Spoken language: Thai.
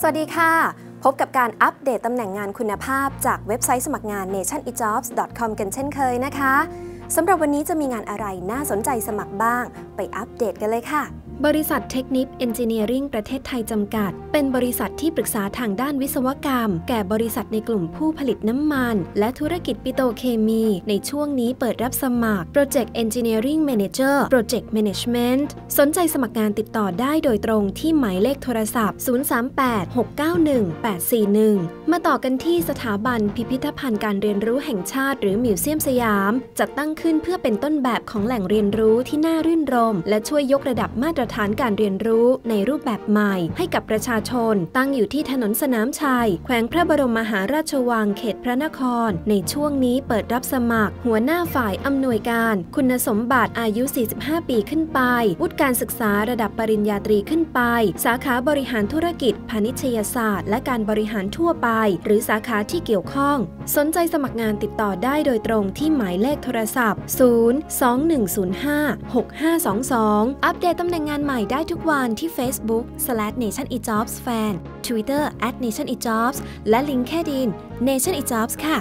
สวัสดีค่ะ พบกับการอัปเดตตำแหน่งงานคุณภาพจากเว็บไซต์สมัครงาน nationejobs.com กันเช่นเคยนะคะสำหรับวันนี้จะมีงานอะไรน่าสนใจสมัครบ้าง ไปอัปเดตกันเลยค่ะ บริษัทเทคนิคเอนจิเนียริงประเทศไทยจำกัด เป็นบริษัทที่ปรึกษาทางด้านวิศวกรรม แก่บริษัทในกลุ่มผู้ผลิตน้ำมัน และธุรกิจปิโตรเคมี ในช่วงนี้เปิดรับสมัคร Project Engineering Manager Project Management สนใจสมัครงานติดต่อได้โดยตรงที่หมายเลขโทรศัพท์ 038-691-841 มาต่อกันที่สถาบันพิพิธภัณฑ์การเรียนรู้แห่งชาติ หรือมิวเซียมสยาม จัดตั้งขึ้นเพื่อเป็นต้นแบบของแหล่งเรียนรู้ที่น่ารื่นรม และช่วยยกระดับมาตรฐานการเรียนรู้ในรูปแบบใหม่ ให้กับประชาชน ตั้งอยู่ที่ถนนสนามชัย แขวงพระบรมมหาราชวังเขตพระนคร ในช่วงนี้เปิดรับสมัคร หัวหน้าฝ่ายอำนวยการ คุณสมบัติอายุ 45 ปีขึ้นไปวุฒิการศึกษาระดับปริญญาตรีขึ้นไป สาขาบริหารธุรกิจ พาณิชยศาสตร์ และการบริหารทั่วไป หรือสาขาที่เกี่ยวข้อง สนใจสมัครงานติดต่อได้โดยตรงที่หมายเลขโทรศัพท์ 02105 6522 อัปเดตตำแหน่งงานานใหม่ได้ทุกวันที่ Facebook /nationejobsfan Twitter @nationejobs และ LinkedIn nationejobs ค่ะ